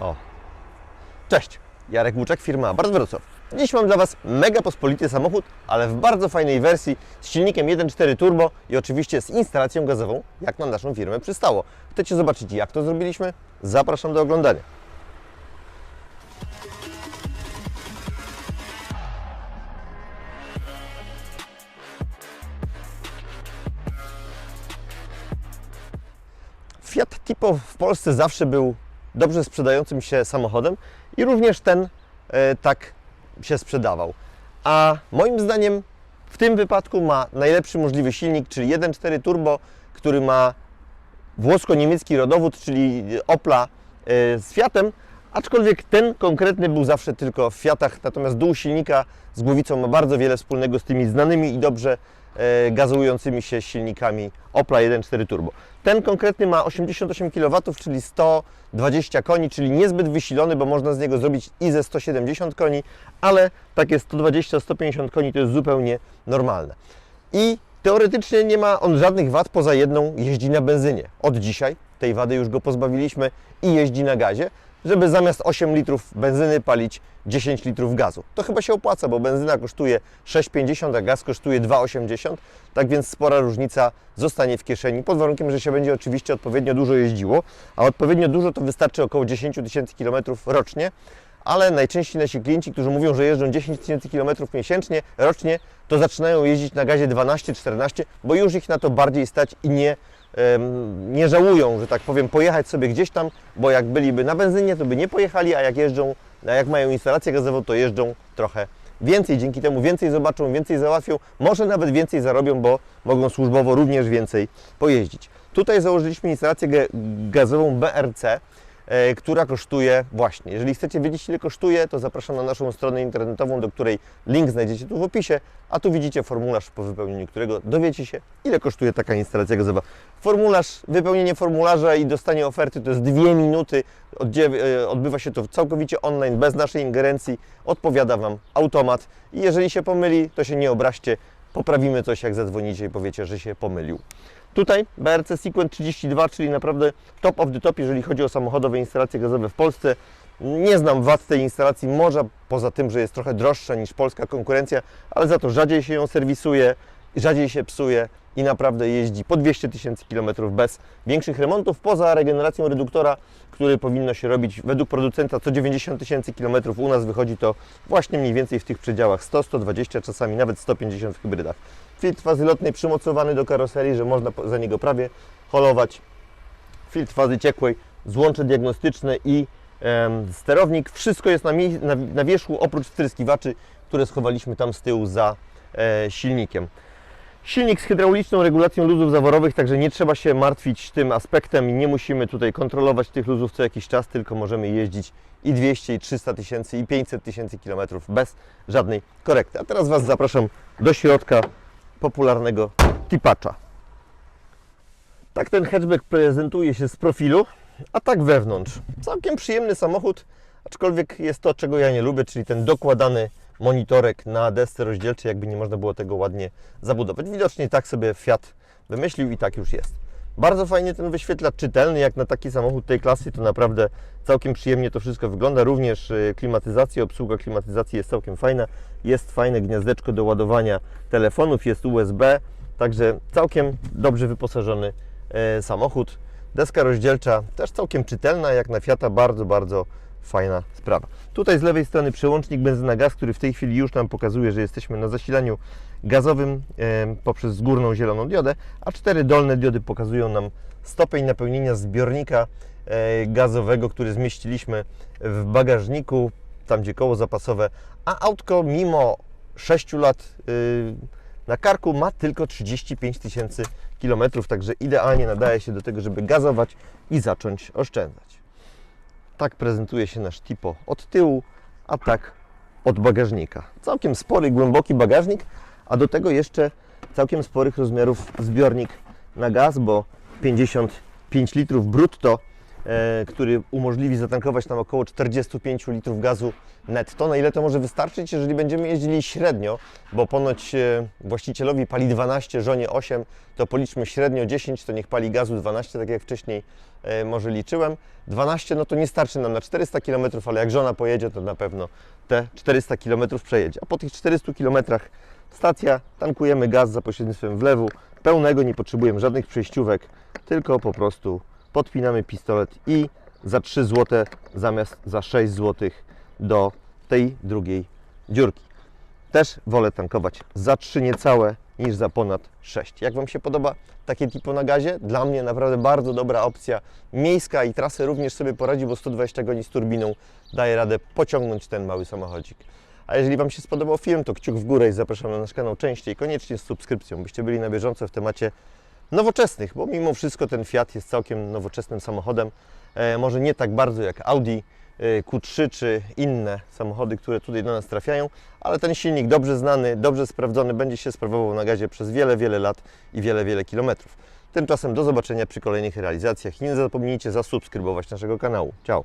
O. Cześć, Jarek Łuczek, firma Bart Wrocław. Dziś mam dla Was mega pospolity samochód, ale w bardzo fajnej wersji z silnikiem 1.4 turbo i oczywiście z instalacją gazową, jak na naszą firmę przystało. Chcecie zobaczyć jak to zrobiliśmy? Zapraszam do oglądania. Fiat Tipo w Polsce zawsze był dobrze sprzedającym się samochodem i również ten e, tak się sprzedawał. A moim zdaniem w tym wypadku ma najlepszy możliwy silnik, czyli 1.4 turbo, który ma włosko-niemiecki rodowód, czyli Opla e, z Fiatem, aczkolwiek ten konkretny był zawsze tylko w Fiatach, natomiast dół silnika z głowicą ma bardzo wiele wspólnego z tymi znanymi i dobrze gazującymi się silnikami Opla 1.4 Turbo. Ten konkretny ma 88 kW, czyli 120 koni, czyli niezbyt wysilony, bo można z niego zrobić i ze 170 koni, ale takie 120-150 koni to jest zupełnie normalne. I teoretycznie nie ma on żadnych wad poza jedną, jeździ na benzynie. Od dzisiaj tej wady już go pozbawiliśmy i jeździ na gazie, żeby zamiast 8 litrów benzyny palić 10 litrów gazu. To chyba się opłaca, bo benzyna kosztuje 6,50, a gaz kosztuje 2,80, tak więc spora różnica zostanie w kieszeni, pod warunkiem, że się będzie oczywiście odpowiednio dużo jeździło, a odpowiednio dużo to wystarczy około 10 tysięcy kilometrów rocznie, ale najczęściej nasi klienci, którzy mówią, że jeżdżą 10 tysięcy kilometrów miesięcznie, rocznie, to zaczynają jeździć na gazie 12-14, bo już ich na to bardziej stać i nie, nie żałują, że tak powiem, pojechać sobie gdzieś tam, bo jak byliby na benzynie, to by nie pojechali, a jak jeżdżą, a jak mają instalację gazową, to jeżdżą trochę więcej. Dzięki temu więcej zobaczą, więcej załatwią, może nawet więcej zarobią, bo mogą służbowo również więcej pojeździć. Tutaj założyliśmy instalację gazową BRC, która kosztuje właśnie. Jeżeli chcecie wiedzieć ile kosztuje, to zapraszam na naszą stronę internetową, do której link znajdziecie tu w opisie, a tu widzicie formularz po wypełnieniu którego dowiecie się ile kosztuje taka instalacja gazowa. Formularz, wypełnienie formularza i dostanie oferty to jest dwie minuty, e, odbywa się to całkowicie online, bez naszej ingerencji, odpowiada Wam automat i jeżeli się pomyli, to się nie obraźcie, poprawimy coś jak zadzwonicie i powiecie, że się pomylił. Tutaj BRC Sequent 32, czyli naprawdę top of the top, jeżeli chodzi o samochodowe instalacje gazowe w Polsce. Nie znam wad tej instalacji, może poza tym, że jest trochę droższa niż polska konkurencja, ale za to rzadziej się ją serwisuje, rzadziej się psuje i naprawdę jeździ po 200 tysięcy kilometrów bez większych remontów, poza regeneracją reduktora, który powinno się robić według producenta co 90 tysięcy kilometrów. U nas wychodzi to właśnie mniej więcej w tych przedziałach 100, 120, czasami nawet 150 w hybrydach. Filtr fazy lotnej przymocowany do karoserii, że można za niego prawie holować. Filtr fazy ciekłej, złącze diagnostyczne i em, sterownik. Wszystko jest na, na, na wierzchu, oprócz wtryskiwaczy, które schowaliśmy tam z tyłu za e, silnikiem. Silnik z hydrauliczną regulacją luzów zaworowych, także nie trzeba się martwić tym aspektem nie musimy tutaj kontrolować tych luzów co jakiś czas, tylko możemy jeździć i 200, i 300 tysięcy, i 500 tysięcy kilometrów bez żadnej korekty. A teraz Was zapraszam do środka popularnego tipacza. Tak ten hatchback prezentuje się z profilu, a tak wewnątrz. Całkiem przyjemny samochód, aczkolwiek jest to, czego ja nie lubię, czyli ten dokładany monitorek na desce rozdzielczej, jakby nie można było tego ładnie zabudować. Widocznie tak sobie Fiat wymyślił i tak już jest. Bardzo fajnie ten wyświetlacz czytelny, jak na taki samochód tej klasy, to naprawdę całkiem przyjemnie to wszystko wygląda. Również y, klimatyzacja, obsługa klimatyzacji jest całkiem fajna. Jest fajne gniazdeczko do ładowania telefonów, jest USB, także całkiem dobrze wyposażony e, samochód. Deska rozdzielcza też całkiem czytelna, jak na Fiata, bardzo, bardzo fajna sprawa. Tutaj z lewej strony przełącznik benzyna gaz, który w tej chwili już nam pokazuje, że jesteśmy na zasilaniu gazowym poprzez górną zieloną diodę, a cztery dolne diody pokazują nam stopień napełnienia zbiornika e, gazowego, który zmieściliśmy w bagażniku, tam gdzie koło zapasowe, a autko mimo 6 lat y, na karku ma tylko 35 tysięcy kilometrów, także idealnie nadaje się do tego, żeby gazować i zacząć oszczędzać. Tak prezentuje się nasz Tipo od tyłu, a tak od bagażnika. Całkiem spory, głęboki bagażnik, a do tego jeszcze całkiem sporych rozmiarów zbiornik na gaz, bo 55 litrów brutto który umożliwi zatankować nam około 45 litrów gazu netto. Na ile to może wystarczyć, jeżeli będziemy jeździli średnio, bo ponoć e, właścicielowi pali 12, żonie 8, to policzmy średnio 10, to niech pali gazu 12, tak jak wcześniej e, może liczyłem. 12 no to nie starczy nam na 400 km, ale jak żona pojedzie, to na pewno te 400 km przejedzie. A po tych 400 km stacja, tankujemy gaz za pośrednictwem wlewu, pełnego, nie potrzebujemy żadnych przejściówek, tylko po prostu podpinamy pistolet i za 3 zł zamiast za 6 zł do tej drugiej dziurki. Też wolę tankować za 3 niecałe niż za ponad 6. Jak Wam się podoba takie tipo na gazie? Dla mnie naprawdę bardzo dobra opcja miejska i trasę również sobie poradzi, bo 120 goni z turbiną daje radę pociągnąć ten mały samochodzik. A jeżeli Wam się spodobał film, to kciuk w górę i zapraszam na nasz kanał częściej, koniecznie z subskrypcją, byście byli na bieżąco w temacie nowoczesnych, bo mimo wszystko ten Fiat jest całkiem nowoczesnym samochodem. E, może nie tak bardzo jak Audi e, Q3 czy inne samochody, które tutaj do nas trafiają, ale ten silnik dobrze znany, dobrze sprawdzony, będzie się sprawował na gazie przez wiele, wiele lat i wiele, wiele kilometrów. Tymczasem do zobaczenia przy kolejnych realizacjach i nie zapomnijcie zasubskrybować naszego kanału. Ciao!